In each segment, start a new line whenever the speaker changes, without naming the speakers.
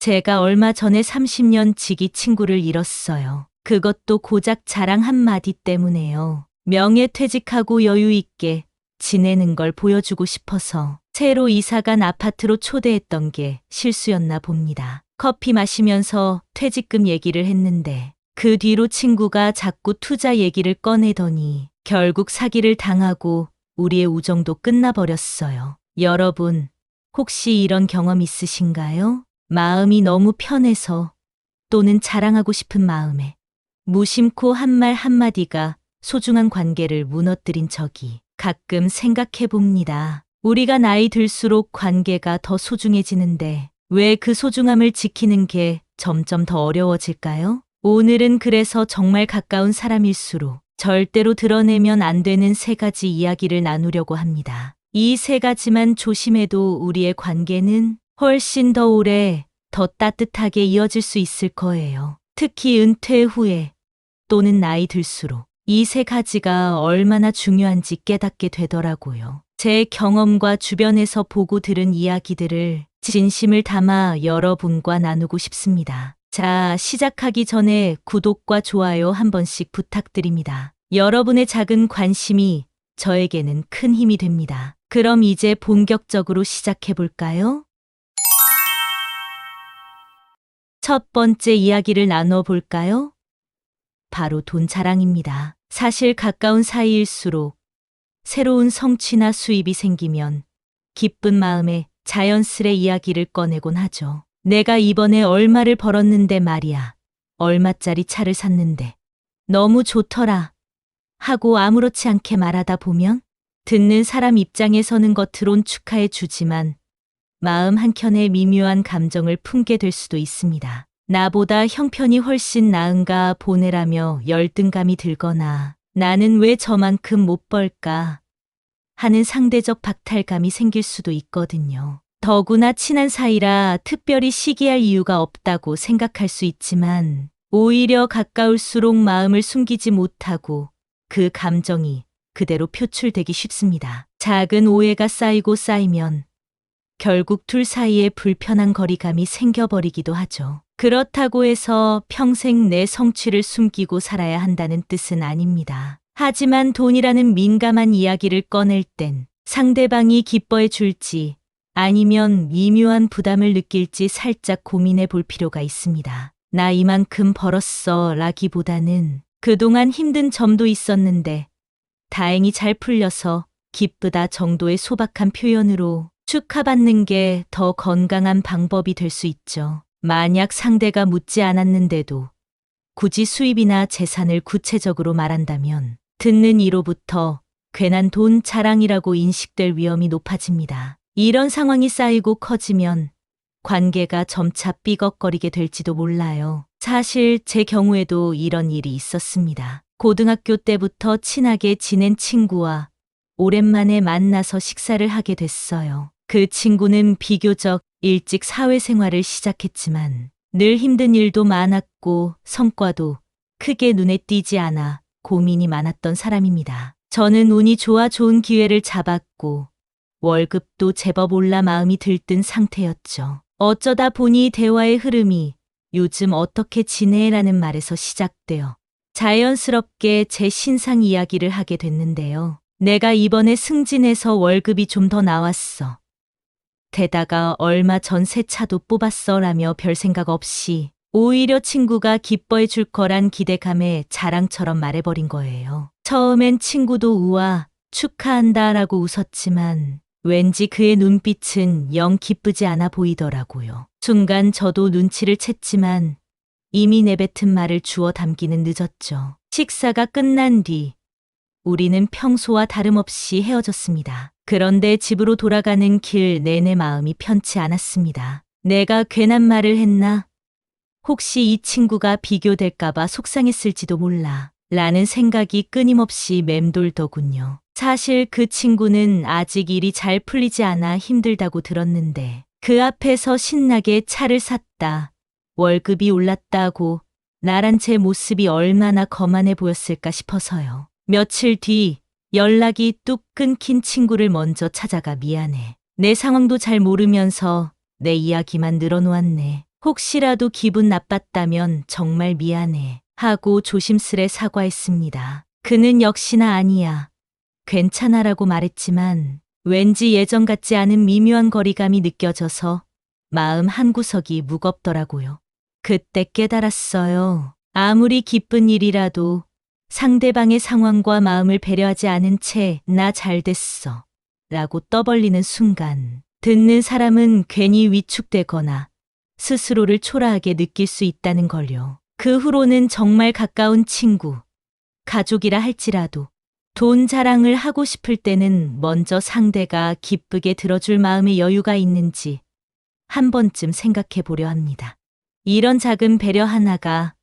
제가 얼마 전에 30년 지기 친구를 잃었어요. 그것도 고작 자랑 한마디 때문에요. 명예 퇴직하고 여유 있게 지내는 걸 보여주고 싶어서 새로 이사간 아파트로 초대했던 게 실수였나 봅니다. 커피 마시면서 퇴직금 얘기를 했는데 그 뒤로 친구가 자꾸 투자 얘기를 꺼내더니 결국 사기를 당하고 우리의 우정도 끝나버렸어요. 여러분, 혹시 이런 경험 있으신가요? 마음이 너무 편해서 또는 자랑하고 싶은 마음에 무심코 한 말 한마디가 소중한 관계를 무너뜨린 적이 가끔 생각해 봅니다. 우리가 나이 들수록 관계가 더 소중해지는데 왜 그 소중함을 지키는 게 점점 더 어려워질까요? 오늘은 그래서 정말 가까운 사람일수록 절대로 드러내면 안 되는 세 가지 이야기를 나누려고 합니다. 이 세 가지만 조심해도 우리의 관계는 훨씬 더 오래, 더 따뜻하게 이어질 수 있을 거예요. 특히 은퇴 후에 또는 나이 들수록 이 세 가지가 얼마나 중요한지 깨닫게 되더라고요. 제 경험과 주변에서 보고 들은 이야기들을 진심을 담아 여러분과 나누고 싶습니다. 자, 시작하기 전에 구독과 좋아요 한 번씩 부탁드립니다. 여러분의 작은 관심이 저에게는 큰 힘이 됩니다. 그럼 이제 본격적으로 시작해 볼까요? 첫 번째 이야기를 나눠 볼까요? 바로 돈 자랑입니다. 사실 가까운 사이일수록 새로운 성취나 수입이 생기면 기쁜 마음에 자연스레 이야기를 꺼내곤 하죠. 내가 이번에 얼마를 벌었는데 말이야. 얼마짜리 차를 샀는데. 너무 좋더라. 하고 아무렇지 않게 말하다 보면 듣는 사람 입장에서는 겉으론 축하해 주지만 마음 한켠에 미묘한 감정을 품게 될 수도 있습니다. 나보다 형편이 훨씬 나은가 보내라며 열등감이 들거나 나는 왜 저만큼 못 벌까 하는 상대적 박탈감이 생길 수도 있거든요. 더구나 친한 사이라 특별히 시기할 이유가 없다고 생각할 수 있지만 오히려 가까울수록 마음을 숨기지 못하고 그 감정이 그대로 표출되기 쉽습니다. 작은 오해가 쌓이고 쌓이면 결국 둘 사이에 불편한 거리감이 생겨버리기도 하죠. 그렇다고 해서 평생 내 성취를 숨기고 살아야 한다는 뜻은 아닙니다. 하지만 돈이라는 민감한 이야기를 꺼낼 땐 상대방이 기뻐해 줄지 아니면 미묘한 부담을 느낄지 살짝 고민해 볼 필요가 있습니다. 나 이만큼 벌었어 라기보다는 그동안 힘든 점도 있었는데 다행히 잘 풀려서 기쁘다 정도의 소박한 표현으로 축하받는 게 더 건강한 방법이 될 수 있죠. 만약 상대가 묻지 않았는데도 굳이 수입이나 재산을 구체적으로 말한다면 듣는 이로부터 괜한 돈 자랑이라고 인식될 위험이 높아집니다. 이런 상황이 쌓이고 커지면 관계가 점차 삐걱거리게 될지도 몰라요. 사실 제 경우에도 이런 일이 있었습니다. 고등학교 때부터 친하게 지낸 친구와 오랜만에 만나서 식사를 하게 됐어요. 그 친구는 비교적 일찍 사회생활을 시작했지만 늘 힘든 일도 많았고 성과도 크게 눈에 띄지 않아 고민이 많았던 사람입니다. 저는 운이 좋아 좋은 기회를 잡았고 월급도 제법 올라 마음이 들뜬 상태였죠. 어쩌다 보니 대화의 흐름이 요즘 어떻게 지내라는 말에서 시작되어 자연스럽게 제 신상 이야기를 하게 됐는데요. 내가 이번에 승진해서 월급이 좀 더 나왔어. 게다가 얼마 전 새 차도 뽑았어 라며 별 생각 없이 오히려 친구가 기뻐해 줄 거란 기대감에 자랑처럼 말해버린 거예요. 처음엔 친구도 우와, 축하한다 라고 웃었지만 왠지 그의 눈빛은 영 기쁘지 않아 보이더라고요. 순간 저도 눈치를 챘지만 이미 내뱉은 말을 주워 담기는 늦었죠. 식사가 끝난 뒤 우리는 평소와 다름없이 헤어졌습니다. 그런데 집으로 돌아가는 길 내내 마음이 편치 않았습니다. 내가 괜한 말을 했나? 혹시 이 친구가 비교될까봐 속상했을지도 몰라. 라는 생각이 끊임없이 맴돌더군요. 사실 그 친구는 아직 일이 잘 풀리지 않아 힘들다고 들었는데 그 앞에서 신나게 차를 샀다. 월급이 올랐다고 나란 제 모습이 얼마나 거만해 보였을까 싶어서요. 며칠 뒤 연락이 뚝 끊긴 친구를 먼저 찾아가 미안해. 내 상황도 잘 모르면서 내 이야기만 늘어놓았네. 혹시라도 기분 나빴다면 정말 미안해. 하고 조심스레 사과했습니다. 그는 역시나 아니야. 괜찮아라고 말했지만 왠지 예전 같지 않은 미묘한 거리감이 느껴져서 마음 한구석이 무겁더라고요. 그때 깨달았어요. 아무리 기쁜 일이라도 상대방의 상황과 마음을 배려하지 않은 채 나 잘 됐어. 라고 떠벌리는 순간 듣는 사람은 괜히 위축되거나 스스로를 초라하게 느낄 수 있다는 걸요. 그 후로는 정말 가까운 친구, 가족이라 할지라도 돈 자랑을 하고 싶을 때는 먼저 상대가 기쁘게 들어줄 마음의 여유가 있는지 한 번쯤 생각해 보려 합니다. 이런 작은 배려 하나가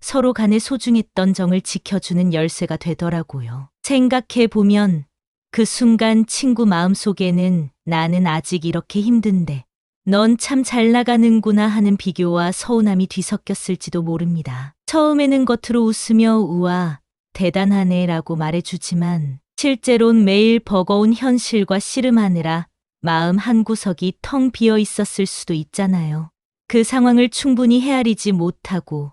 서로 간에 소중했던 정을 지켜주는 열쇠가 되더라고요. 생각해 보면 그 순간 친구 마음 속에는 나는 아직 이렇게 힘든데 넌 참 잘 나가는구나 하는 비교와 서운함이 뒤섞였을지도 모릅니다. 처음에는 겉으로 웃으며 우와, 대단하네 라고 말해주지만 실제론 매일 버거운 현실과 씨름하느라 마음 한구석이 텅 비어 있었을 수도 있잖아요. 그 상황을 충분히 헤아리지 못하고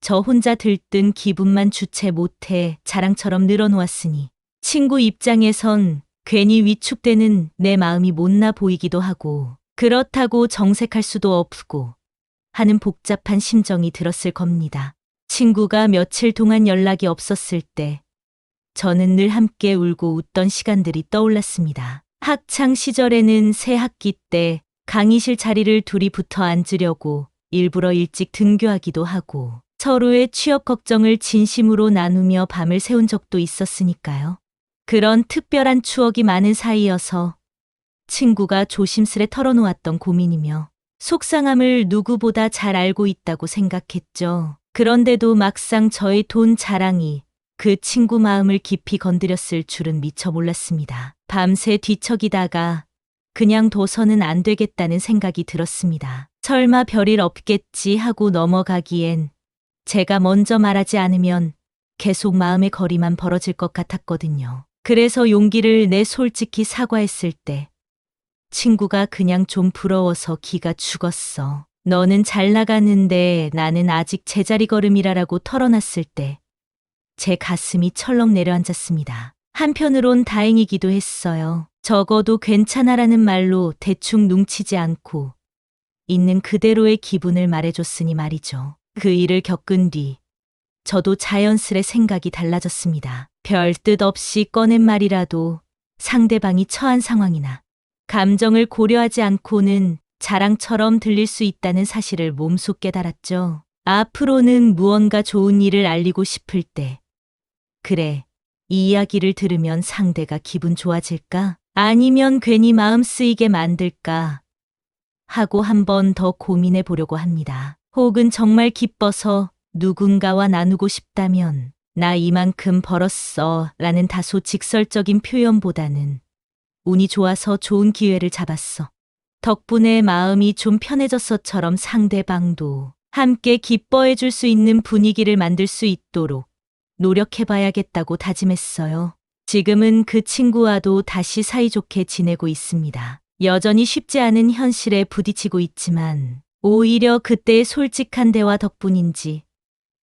저 혼자 들뜬 기분만 주체 못해 자랑처럼 늘어놓았으니 친구 입장에선 괜히 위축되는 내 마음이 못나 보이기도 하고 그렇다고 정색할 수도 없고 하는 복잡한 심정이 들었을 겁니다. 친구가 며칠 동안 연락이 없었을 때 저는 늘 함께 울고 웃던 시간들이 떠올랐습니다. 학창 시절에는 새 학기 때 강의실 자리를 둘이 붙어 앉으려고 일부러 일찍 등교하기도 하고 서로의 취업 걱정을 진심으로 나누며 밤을 새운 적도 있었으니까요. 그런 특별한 추억이 많은 사이여서 친구가 조심스레 털어놓았던 고민이며 속상함을 누구보다 잘 알고 있다고 생각했죠. 그런데도 막상 저의 돈 자랑이 그 친구 마음을 깊이 건드렸을 줄은 미처 몰랐습니다. 밤새 뒤척이다가 그냥 둬서는 안 되겠다는 생각이 들었습니다. 설마 별일 없겠지 하고 넘어가기엔 제가 먼저 말하지 않으면 계속 마음의 거리만 벌어질 것 같았거든요. 그래서 용기를 내 솔직히 사과했을 때 친구가 그냥 좀 부러워서 기가 죽었어. 너는 잘 나가는데 나는 아직 제자리 걸음이라라고 털어놨을 때 제 가슴이 철렁 내려앉았습니다. 한편으론 다행이기도 했어요. 적어도 괜찮아라는 말로 대충 뭉치지 않고 있는 그대로의 기분을 말해줬으니 말이죠. 그 일을 겪은 뒤 저도 자연스레 생각이 달라졌습니다. 별 뜻 없이 꺼낸 말이라도 상대방이 처한 상황이나 감정을 고려하지 않고는 자랑처럼 들릴 수 있다는 사실을 몸소 깨달았죠. 앞으로는 무언가 좋은 일을 알리고 싶을 때, 그래, 이 이야기를 들으면 상대가 기분 좋아질까? 아니면 괜히 마음 쓰이게 만들까? 하고 한 번 더 고민해 보려고 합니다. 혹은 정말 기뻐서 누군가와 나누고 싶다면, 나 이만큼 벌었어 라는 다소 직설적인 표현보다는 운이 좋아서 좋은 기회를 잡았어. 덕분에 마음이 좀 편해졌어처럼 상대방도 함께 기뻐해 줄 수 있는 분위기를 만들 수 있도록 노력해 봐야겠다고 다짐했어요. 지금은 그 친구와도 다시 사이좋게 지내고 있습니다. 여전히 쉽지 않은 현실에 부딪히고 있지만 오히려 그때의 솔직한 대화 덕분인지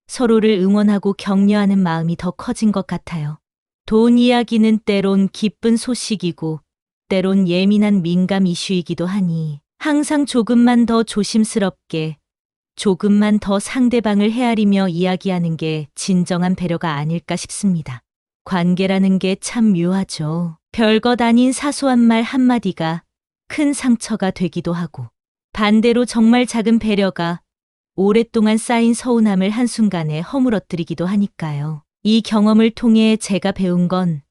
서로를 응원하고 격려하는 마음이 더 커진 것 같아요. 돈 이야기는 때론 기쁜 소식이고 때론 예민한 민감 이슈이기도 하니 항상 조금만 더 조심스럽게 조금만 더 상대방을 헤아리며 이야기하는 게 진정한 배려가 아닐까 싶습니다. 관계라는 게 참 묘하죠. 별것 아닌 사소한 말 한마디가 큰 상처가 되기도 하고 반대로 정말 작은 배려가 오랫동안 쌓인 서운함을 한순간에 허물어뜨리기도 하니까요. 이 경험을 통해 제가 배운 건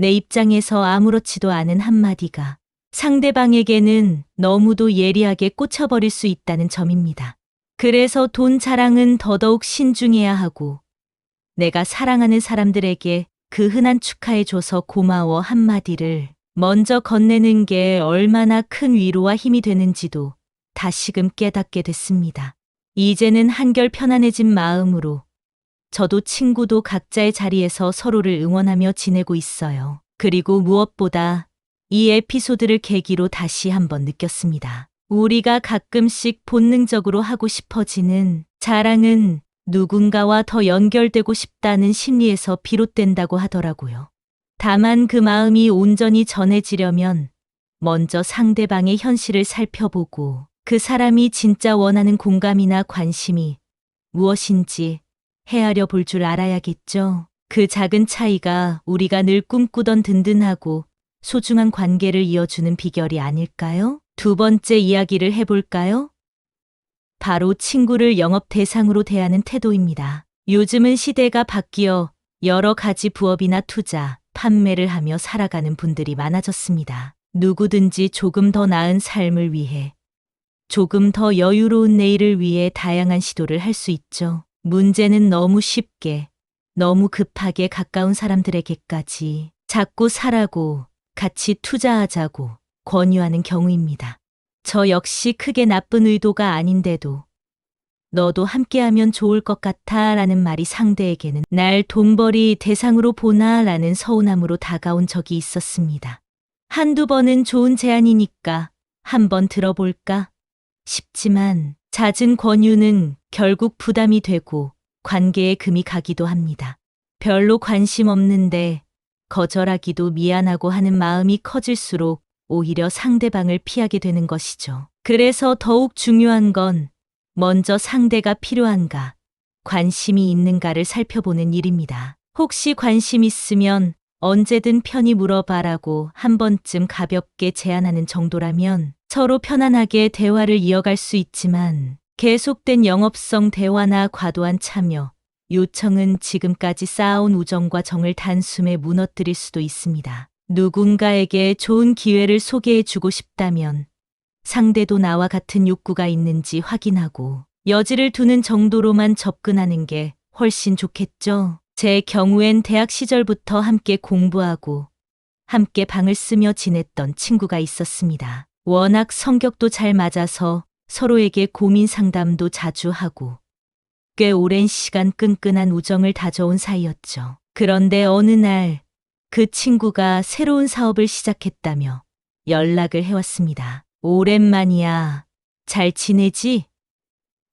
내 입장에서 아무렇지도 않은 한마디가 상대방에게는 너무도 예리하게 꽂혀버릴 수 있다는 점입니다. 그래서 돈 자랑은 더더욱 신중해야 하고 내가 사랑하는 사람들에게 그 흔한 축하해줘서 고마워 한마디를 먼저 건네는 게 얼마나 큰 위로와 힘이 되는지도 다시금 깨닫게 됐습니다. 이제는 한결 편안해진 마음으로 저도 친구도 각자의 자리에서 서로를 응원하며 지내고 있어요. 그리고 무엇보다 이 에피소드를 계기로 다시 한번 느꼈습니다. 우리가 가끔씩 본능적으로 하고 싶어지는 자랑은 누군가와 더 연결되고 싶다는 심리에서 비롯된다고 하더라고요. 다만 그 마음이 온전히 전해지려면 먼저 상대방의 현실을 살펴보고 그 사람이 진짜 원하는 공감이나 관심이 무엇인지 헤아려 볼 줄 알아야겠죠. 그 작은 차이가 우리가 늘 꿈꾸던 든든하고 소중한 관계를 이어주는 비결이 아닐까요? 두 번째 이야기를 해볼까요? 바로 친구를 영업 대상으로 대하는 태도입니다. 요즘은 시대가 바뀌어 여러 가지 부업이나 투자, 판매를 하며 살아가는 분들이 많아졌습니다. 누구든지 조금 더 나은 삶을 위해, 조금 더 여유로운 내일을 위해 다양한 시도를 할 수 있죠. 문제는 너무 쉽게, 너무 급하게 가까운 사람들에게까지 자꾸 사라고, 같이 투자하자고 권유하는 경우입니다. 저 역시 크게 나쁜 의도가 아닌데도 너도 함께하면 좋을 것 같아 라는 말이 상대에게는 날 돈벌이 대상으로 보나 라는 서운함으로 다가온 적이 있었습니다. 한두 번은 좋은 제안이니까 한번 들어볼까 싶지만 잦은 권유는 결국 부담이 되고 관계에 금이 가기도 합니다. 별로 관심 없는데 거절하기도 미안하고 하는 마음이 커질수록 오히려 상대방을 피하게 되는 것이죠. 그래서 더욱 중요한 건 먼저 상대가 필요한가, 관심이 있는가를 살펴보는 일입니다. 혹시 관심 있으면 언제든 편히 물어봐라고 한 번쯤 가볍게 제안하는 정도라면 서로 편안하게 대화를 이어갈 수 있지만 계속된 영업성 대화나 과도한 참여, 요청은 지금까지 쌓아온 우정과 정을 단숨에 무너뜨릴 수도 있습니다. 누군가에게 좋은 기회를 소개해 주고 싶다면 상대도 나와 같은 욕구가 있는지 확인하고 여지를 두는 정도로만 접근하는 게 훨씬 좋겠죠. 제 경우엔 대학 시절부터 함께 공부하고 함께 방을 쓰며 지냈던 친구가 있었습니다. 워낙 성격도 잘 맞아서 서로에게 고민 상담도 자주 하고 꽤 오랜 시간 끈끈한 우정을 다져온 사이였죠. 그런데 어느 날 그 친구가 새로운 사업을 시작했다며 연락을 해왔습니다. 오랜만이야. 잘 지내지?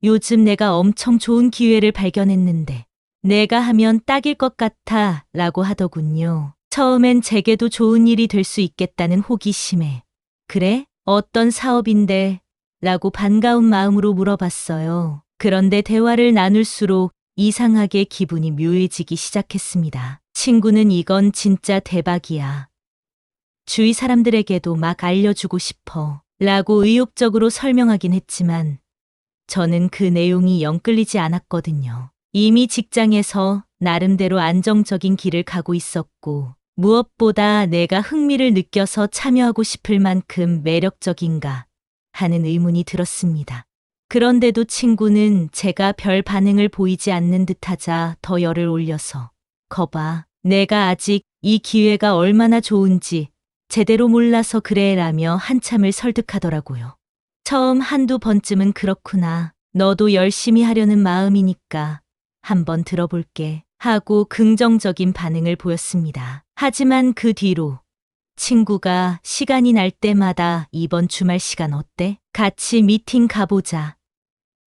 요즘 내가 엄청 좋은 기회를 발견했는데 내가 하면 딱일 것 같아 라고 하더군요. 처음엔 제게도 좋은 일이 될 수 있겠다는 호기심에 그래? 어떤 사업인데? 라고 반가운 마음으로 물어봤어요. 그런데 대화를 나눌수록 이상하게 기분이 묘해지기 시작했습니다. 친구는 이건 진짜 대박이야. 주위 사람들에게도 막 알려주고 싶어. 라고 의욕적으로 설명하긴 했지만 저는 그 내용이 영 끌리지 않았거든요. 이미 직장에서 나름대로 안정적인 길을 가고 있었고 무엇보다 내가 흥미를 느껴서 참여하고 싶을 만큼 매력적인가 하는 의문이 들었습니다. 그런데도 친구는 제가 별 반응을 보이지 않는 듯 하자 더 열을 올려서 거봐, 내가 아직 이 기회가 얼마나 좋은지 제대로 몰라서 그래라며 한참을 설득하더라고요. 처음 한두 번쯤은 그렇구나. 너도 열심히 하려는 마음이니까 한번 들어볼게 하고 긍정적인 반응을 보였습니다. 하지만 그 뒤로 친구가 시간이 날 때마다 이번 주말 시간 어때? 같이 미팅 가보자.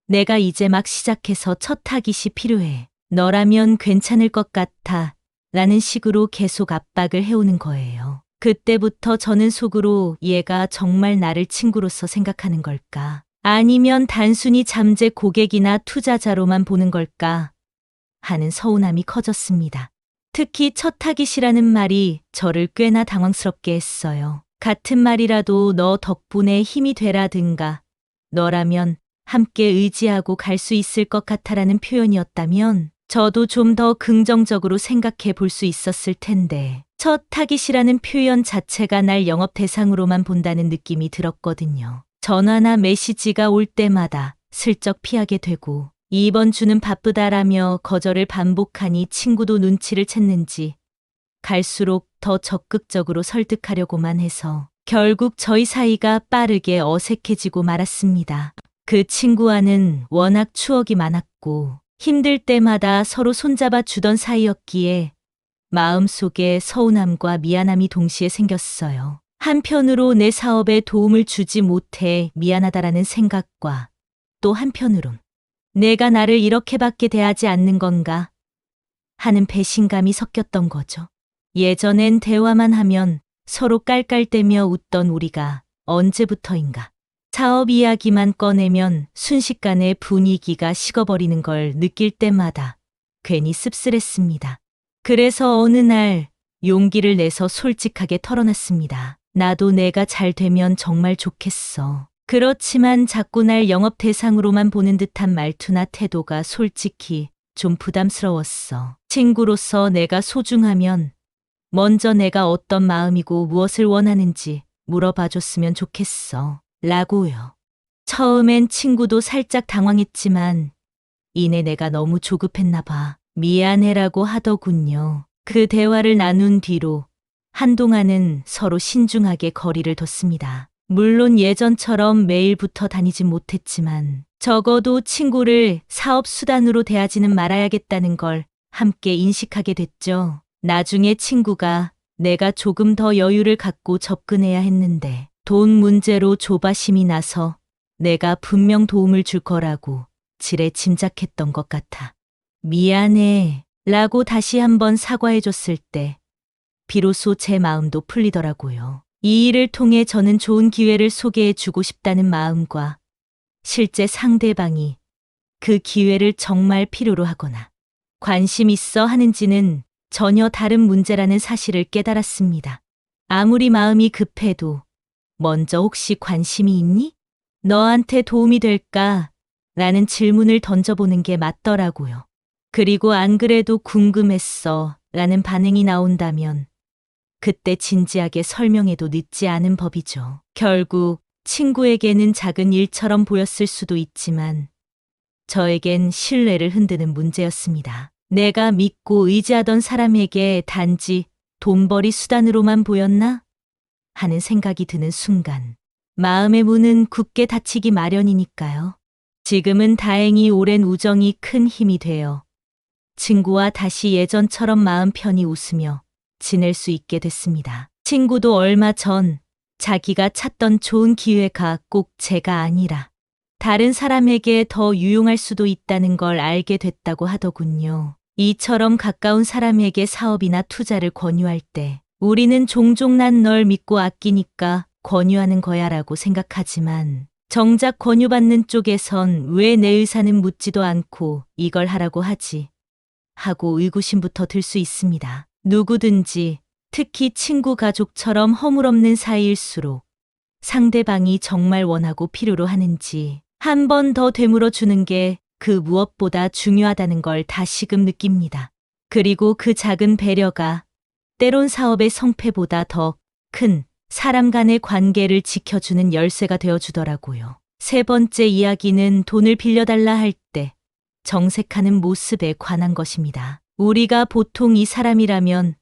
내가 이제 막 시작해서 첫 타깃이 필요해. 너라면 괜찮을 것 같아. 라는 식으로 계속 압박을 해오는 거예요. 그때부터 저는 속으로 얘가 정말 나를 친구로서 생각하는 걸까? 아니면 단순히 잠재 고객이나 투자자로만 보는 걸까? 하는 서운함이 커졌습니다. 특히 첫 타깃이라는 말이 저를 꽤나 당황스럽게 했어요. 같은 말이라도 너 덕분에 힘이 되라든가 너라면 함께 의지하고 갈 수 있을 것 같아라는 표현이었다면 저도 좀 더 긍정적으로 생각해 볼 수 있었을 텐데 첫 타깃이라는 표현 자체가 날 영업 대상으로만 본다는 느낌이 들었거든요. 전화나 메시지가 올 때마다 슬쩍 피하게 되고 이번 주는 바쁘다라며 거절을 반복하니 친구도 눈치를 챘는지 갈수록 더 적극적으로 설득하려고만 해서 결국 저희 사이가 빠르게 어색해지고 말았습니다. 그 친구와는 워낙 추억이 많았고 힘들 때마다 서로 손잡아 주던 사이였기에 마음속에 서운함과 미안함이 동시에 생겼어요. 한편으로 내 사업에 도움을 주지 못해 미안하다라는 생각과 또 한편으론 내가 나를 이렇게밖에 대하지 않는 건가 하는 배신감이 섞였던 거죠. 예전엔 대화만 하면 서로 깔깔대며 웃던 우리가 언제부터인가 사업 이야기만 꺼내면 순식간에 분위기가 식어버리는 걸 느낄 때마다 괜히 씁쓸했습니다. 그래서 어느 날 용기를 내서 솔직하게 털어놨습니다. 나도 내가 잘 되면 정말 좋겠어. 그렇지만 자꾸 날 영업 대상으로만 보는 듯한 말투나 태도가 솔직히 좀 부담스러웠어. 친구로서 내가 소중하면 먼저 내가 어떤 마음이고 무엇을 원하는지 물어봐 줬으면 좋겠어. 라고요. 처음엔 친구도 살짝 당황했지만 이내 내가 너무 조급했나 봐. 미안해라고 하더군요. 그 대화를 나눈 뒤로 한동안은 서로 신중하게 거리를 뒀습니다. 물론 예전처럼 매일 붙어 다니진 못했지만 적어도 친구를 사업 수단으로 대하지는 말아야겠다는 걸 함께 인식하게 됐죠. 나중에 친구가 내가 조금 더 여유를 갖고 접근해야 했는데 돈 문제로 조바심이 나서 내가 분명 도움을 줄 거라고 지레 짐작했던 것 같아. 미안해. 라고 다시 한번 사과해 줬을 때 비로소 제 마음도 풀리더라고요. 이 일을 통해 저는 좋은 기회를 소개해 주고 싶다는 마음과 실제 상대방이 그 기회를 정말 필요로 하거나 관심 있어 하는지는 전혀 다른 문제라는 사실을 깨달았습니다. 아무리 마음이 급해도 먼저 혹시 관심이 있니? 너한테 도움이 될까? 라는 질문을 던져보는 게 맞더라고요. 그리고 안 그래도 궁금했어. 라는 반응이 나온다면 그때 진지하게 설명해도 늦지 않은 법이죠. 결국 친구에게는 작은 일처럼 보였을 수도 있지만 저에겐 신뢰를 흔드는 문제였습니다. 내가 믿고 의지하던 사람에게 단지 돈벌이 수단으로만 보였나? 하는 생각이 드는 순간 마음의 문은 굳게 닫히기 마련이니까요. 지금은 다행히 오랜 우정이 큰 힘이 되어 친구와 다시 예전처럼 마음 편히 웃으며 지낼 수 있게 됐습니다. 친구도 얼마 전 자기가 찾던 좋은 기회가 꼭 제가 아니라 다른 사람에게 더 유용할 수도 있다는 걸 알게 됐다고 하더군요. 이처럼 가까운 사람에게 사업이나 투자를 권유할 때 우리는 종종 난 널 믿고 아끼니까 권유하는 거야 라고 생각하지만 정작 권유받는 쪽에선 왜 내 의사는 묻지도 않고 이걸 하라고 하지 하고 의구심부터 들 수 있습니다. 누구든지 특히 친구 가족처럼 허물없는 사이일수록 상대방이 정말 원하고 필요로 하는지 한 번 더 되물어 주는 게 그 무엇보다 중요하다는 걸 다시금 느낍니다. 그리고 그 작은 배려가 때론 사업의 성패보다 더 큰 사람 간의 관계를 지켜주는 열쇠가 되어주더라고요. 세 번째 이야기는 돈을 빌려달라 할 때 정색하는 모습에 관한 것입니다. 우리가 보통 이 사람이라면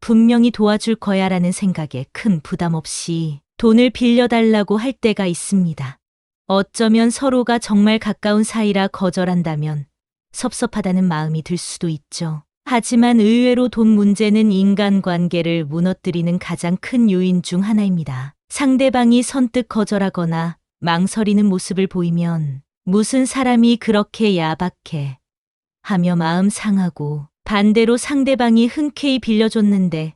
분명히 도와줄 거야 라는 생각에 큰 부담 없이 돈을 빌려달라고 할 때가 있습니다. 어쩌면 서로가 정말 가까운 사이라 거절한다면 섭섭하다는 마음이 들 수도 있죠. 하지만 의외로 돈 문제는 인간관계를 무너뜨리는 가장 큰 요인 중 하나입니다. 상대방이 선뜻 거절하거나 망설이는 모습을 보이면 무슨 사람이 그렇게 야박해 하며 마음 상하고 반대로 상대방이 흔쾌히 빌려줬는데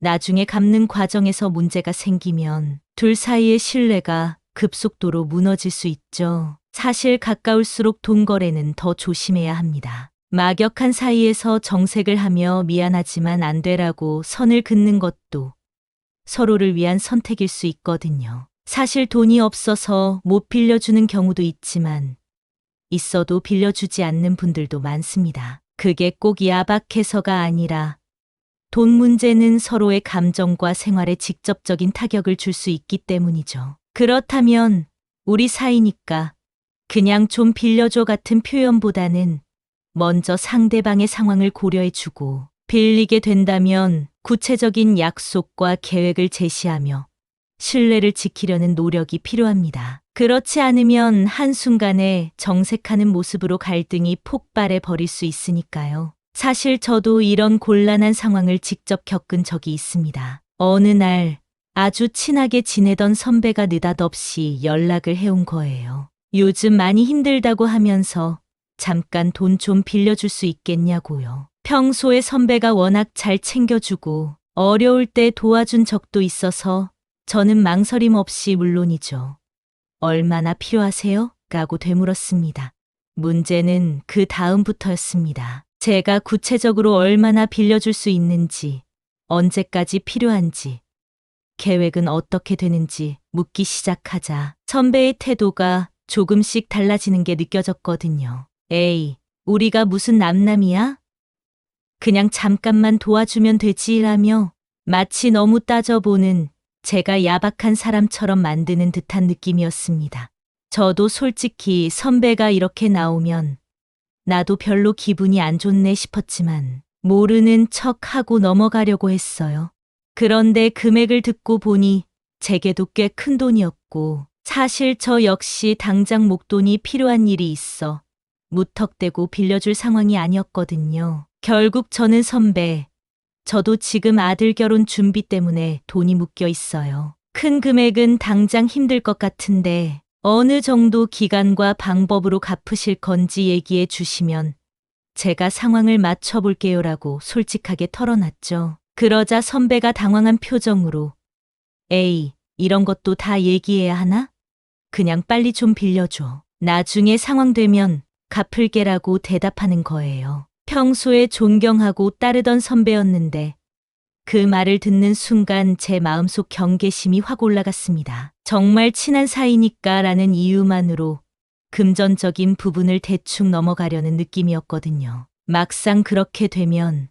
나중에 갚는 과정에서 문제가 생기면 둘 사이의 신뢰가 급속도로 무너질 수 있죠. 사실 가까울수록 돈 거래는 더 조심해야 합니다. 막역한 사이에서 정색을 하며 미안하지만 안 되라고 선을 긋는 것도 서로를 위한 선택일 수 있거든요. 사실 돈이 없어서 못 빌려주는 경우도 있지만 있어도 빌려주지 않는 분들도 많습니다. 그게 꼭 야박해서가 아니라 돈 문제는 서로의 감정과 생활에 직접적인 타격을 줄 수 있기 때문이죠. 그렇다면 우리 사이니까 그냥 좀 빌려줘 같은 표현보다는 먼저 상대방의 상황을 고려해주고 빌리게 된다면 구체적인 약속과 계획을 제시하며 신뢰를 지키려는 노력이 필요합니다. 그렇지 않으면 한순간에 정색하는 모습으로 갈등이 폭발해 버릴 수 있으니까요. 사실 저도 이런 곤란한 상황을 직접 겪은 적이 있습니다. 어느 날 아주 친하게 지내던 선배가 느닷없이 연락을 해온 거예요. 요즘 많이 힘들다고 하면서 잠깐 돈 좀 빌려줄 수 있겠냐고요. 평소에 선배가 워낙 잘 챙겨주고 어려울 때 도와준 적도 있어서 저는 망설임 없이 물론이죠. 얼마나 필요하세요? 라고 되물었습니다. 문제는 그 다음부터였습니다. 제가 구체적으로 얼마나 빌려줄 수 있는지, 언제까지 필요한지, 계획은 어떻게 되는지 묻기 시작하자 선배의 태도가 조금씩 달라지는 게 느껴졌거든요. 에이, 우리가 무슨 남남이야? 그냥 잠깐만 도와주면 되지라며 마치 너무 따져보는 제가 야박한 사람처럼 만드는 듯한 느낌이었습니다. 저도 솔직히 선배가 이렇게 나오면 나도 별로 기분이 안 좋네 싶었지만 모르는 척 하고 넘어가려고 했어요. 그런데 금액을 듣고 보니 제게도 꽤 큰 돈이었고 사실 저 역시 당장 목돈이 필요한 일이 있어 무턱대고 빌려줄 상황이 아니었거든요. 결국 저는 선배, 저도 지금 아들 결혼 준비 때문에 돈이 묶여 있어요. 큰 금액은 당장 힘들 것 같은데 어느 정도 기간과 방법으로 갚으실 건지 얘기해 주시면 제가 상황을 맞춰볼게요라고 솔직하게 털어놨죠. 그러자 선배가 당황한 표정으로 에이, 이런 것도 다 얘기해야 하나? 그냥 빨리 좀 빌려줘. 나중에 상황 되면 갚을게라고 대답하는 거예요. 평소에 존경하고 따르던 선배였는데 그 말을 듣는 순간 제 마음속 경계심이 확 올라갔습니다. 정말 친한 사이니까 라는 이유만으로 금전적인 부분을 대충 넘어가려는 느낌이었거든요. 막상 그렇게 되면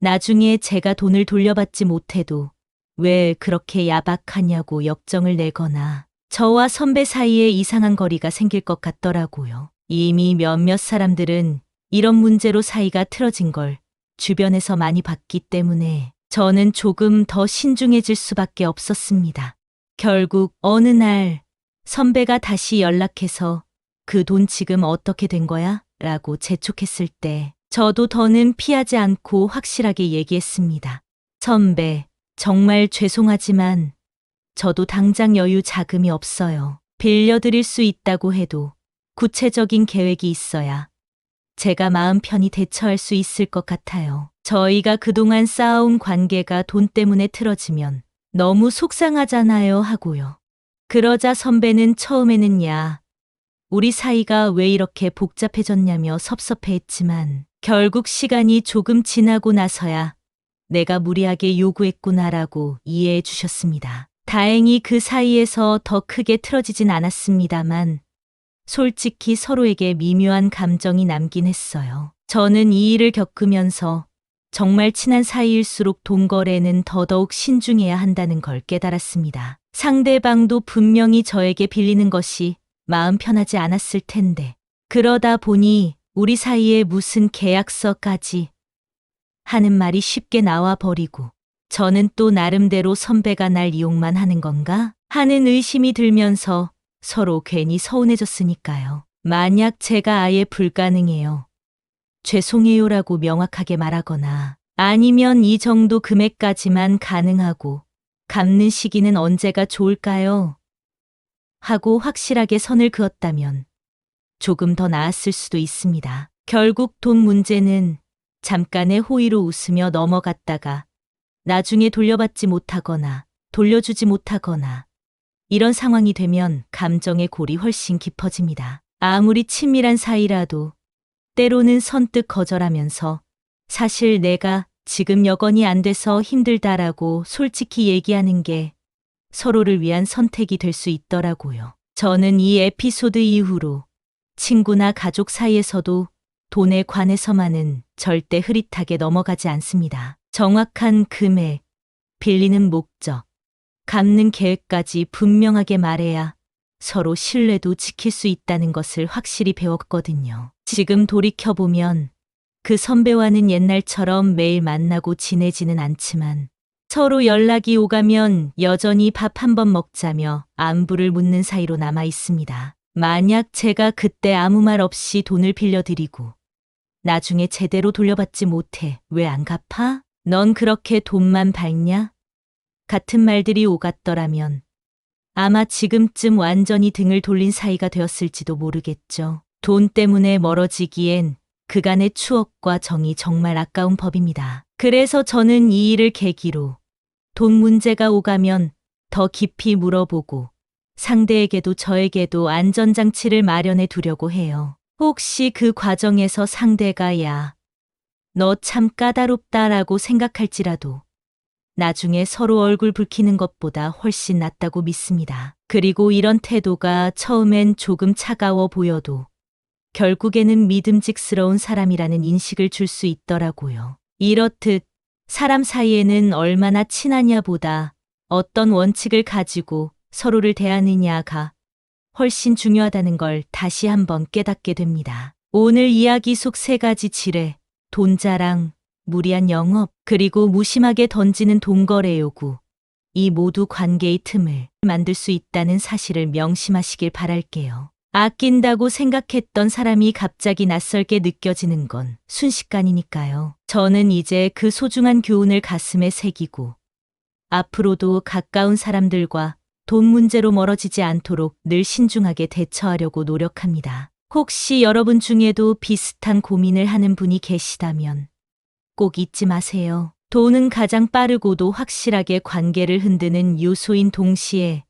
나중에 제가 돈을 돌려받지 못해도 왜 그렇게 야박하냐고 역정을 내거나 저와 선배 사이에 이상한 거리가 생길 것 같더라고요. 이미 몇몇 사람들은 이런 문제로 사이가 틀어진 걸 주변에서 많이 봤기 때문에 저는 조금 더 신중해질 수밖에 없었습니다. 결국 어느 날 선배가 다시 연락해서 그 돈 지금 어떻게 된 거야? 라고 재촉했을 때 저도 더는 피하지 않고 확실하게 얘기했습니다. 선배, 정말 죄송하지만 저도 당장 여유 자금이 없어요. 빌려드릴 수 있다고 해도 구체적인 계획이 있어야 제가 마음 편히 대처할 수 있을 것 같아요. 저희가 그동안 쌓아온 관계가 돈 때문에 틀어지면 너무 속상하잖아요 하고요. 그러자 선배는 처음에는 야, 우리 사이가 왜 이렇게 복잡해졌냐며 섭섭해했지만 결국 시간이 조금 지나고 나서야 내가 무리하게 요구했구나라고 이해해 주셨습니다. 다행히 그 사이에서 더 크게 틀어지진 않았습니다만 솔직히 서로에게 미묘한 감정이 남긴 했어요. 저는 이 일을 겪으면서 정말 친한 사이일수록 돈 거래는 더더욱 신중해야 한다는 걸 깨달았습니다. 상대방도 분명히 저에게 빌리는 것이 마음 편하지 않았을 텐데. 그러다 보니 우리 사이에 무슨 계약서까지 하는 말이 쉽게 나와 버리고 저는 또 나름대로 선배가 날 이용만 하는 건가 하는 의심이 들면서 서로 괜히 서운해졌으니까요. 만약 제가 아예 불가능해요. 죄송해요라고 명확하게 말하거나 아니면 이 정도 금액까지만 가능하고 갚는 시기는 언제가 좋을까요? 하고 확실하게 선을 그었다면 조금 더 나았을 수도 있습니다. 결국 돈 문제는 잠깐의 호의로 웃으며 넘어갔다가 나중에 돌려받지 못하거나 돌려주지 못하거나 이런 상황이 되면 감정의 골이 훨씬 깊어집니다. 아무리 친밀한 사이라도 때로는 선뜻 거절하면서 사실 내가 지금 여건이 안 돼서 힘들다라고 솔직히 얘기하는 게 서로를 위한 선택이 될 수 있더라고요. 저는 이 에피소드 이후로 친구나 가족 사이에서도 돈에 관해서만은 절대 흐릿하게 넘어가지 않습니다. 정확한 금액, 빌리는 목적, 갚는 계획까지 분명하게 말해야 서로 신뢰도 지킬 수 있다는 것을 확실히 배웠거든요. 지금 돌이켜보면 그 선배와는 옛날처럼 매일 만나고 지내지는 않지만 서로 연락이 오가면 여전히 밥 한 번 먹자며 안부를 묻는 사이로 남아 있습니다. 만약 제가 그때 아무 말 없이 돈을 빌려드리고 나중에 제대로 돌려받지 못해 왜 안 갚아? 넌 그렇게 돈만 밟냐? 같은 말들이 오갔더라면 아마 지금쯤 완전히 등을 돌린 사이가 되었을지도 모르겠죠. 돈 때문에 멀어지기엔 그간의 추억과 정이 정말 아까운 법입니다. 그래서 저는 이 일을 계기로 돈 문제가 오가면 더 깊이 물어보고 상대에게도 저에게도 안전장치를 마련해 두려고 해요. 혹시 그 과정에서 상대가 야, 너 참 까다롭다라고 생각할지라도 나중에 서로 얼굴 붉히는 것보다 훨씬 낫다고 믿습니다. 그리고 이런 태도가 처음엔 조금 차가워 보여도 결국에는 믿음직스러운 사람이라는 인식을 줄 수 있더라고요. 이렇듯 사람 사이에는 얼마나 친하냐보다 어떤 원칙을 가지고 서로를 대하느냐가 훨씬 중요하다는 걸 다시 한번 깨닫게 됩니다. 오늘 이야기 속 세 가지 지뢰, 돈자랑, 무리한 영업, 그리고 무심하게 던지는 돈거래 요구. 이 모두 관계의 틈을 만들 수 있다는 사실을 명심하시길 바랄게요. 아낀다고 생각했던 사람이 갑자기 낯설게 느껴지는 건 순식간이니까요. 저는 이제 그 소중한 교훈을 가슴에 새기고 앞으로도 가까운 사람들과 돈 문제로 멀어지지 않도록 늘 신중하게 대처하려고 노력합니다. 혹시 여러분 중에도 비슷한 고민을 하는 분이 계시다면 꼭 잊지 마세요. 돈은 가장 빠르고도 확실하게 관계를 흔드는 요소인 동시에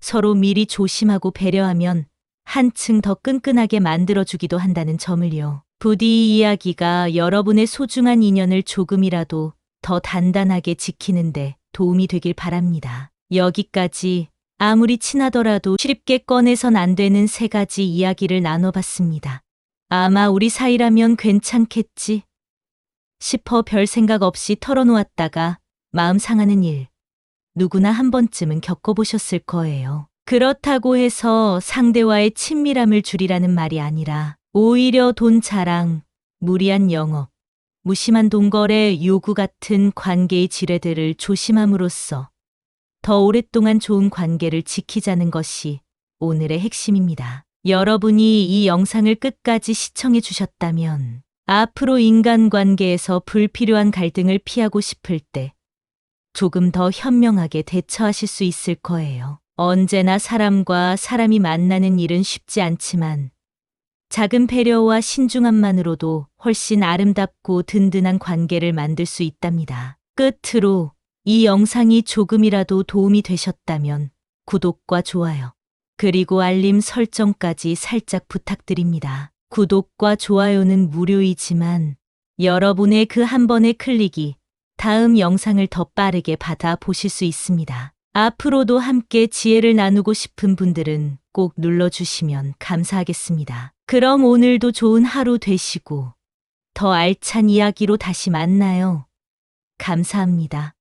서로 미리 조심하고 배려하면 한층 더 끈끈하게 만들어주기도 한다는 점을요. 부디 이 이야기가 여러분의 소중한 인연을 조금이라도 더 단단하게 지키는데 도움이 되길 바랍니다. 여기까지 아무리 친하더라도 쉽게 꺼내선 안 되는 세 가지 이야기를 나눠봤습니다. 아마 우리 사이라면 괜찮겠지 싶어 별 생각 없이 털어놓았다가 마음 상하는 일. 누구나 한 번쯤은 겪어보셨을 거예요. 그렇다고 해서 상대와의 친밀함을 줄이라는 말이 아니라 오히려 돈 자랑, 무리한 영업, 무심한 돈거래 요구 같은 관계의 지뢰들을 조심함으로써 더 오랫동안 좋은 관계를 지키자는 것이 오늘의 핵심입니다. 여러분이 이 영상을 끝까지 시청해 주셨다면 앞으로 인간관계에서 불필요한 갈등을 피하고 싶을 때 조금 더 현명하게 대처하실 수 있을 거예요. 언제나 사람과 사람이 만나는 일은 쉽지 않지만 작은 배려와 신중함만으로도 훨씬 아름답고 든든한 관계를 만들 수 있답니다. 끝으로 이 영상이 조금이라도 도움이 되셨다면 구독과 좋아요, 그리고 알림 설정까지 살짝 부탁드립니다. 구독과 좋아요는 무료이지만 여러분의 그 한 번의 클릭이 다음 영상을 더 빠르게 받아 보실 수 있습니다. 앞으로도 함께 지혜를 나누고 싶은 분들은 꼭 눌러주시면 감사하겠습니다. 그럼 오늘도 좋은 하루 되시고 더 알찬 이야기로 다시 만나요. 감사합니다.